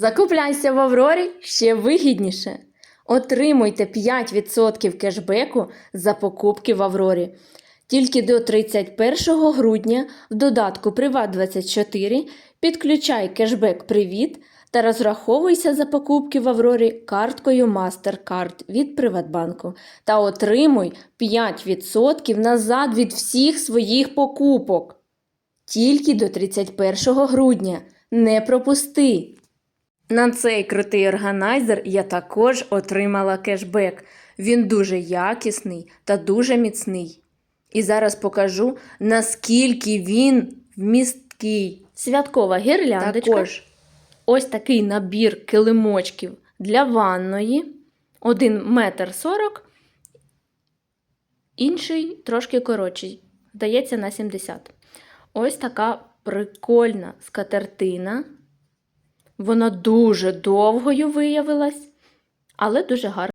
Закупляйся в Аврорі ще вигідніше. Отримуйте 5% кешбеку за покупки в Аврорі. Тільки до 31 грудня в додатку Приват24 підключай кешбек Привіт та розраховуйся за покупки в Аврорі карткою MasterCard від Приватбанку та отримуй 5% назад від всіх своїх покупок. Тільки до 31 грудня. Не пропусти! На цей крутий органайзер я також отримала кешбек. Він дуже якісний та дуже міцний. І зараз покажу, наскільки він вмісткий. Святкова гірляндочка. Також ось такий набір килимочків для ванної. Один метр сорок, інший трошки коротший. Здається, на 70. Ось така прикольна скатертина. Вона дуже довгою виявилась, але дуже гарна.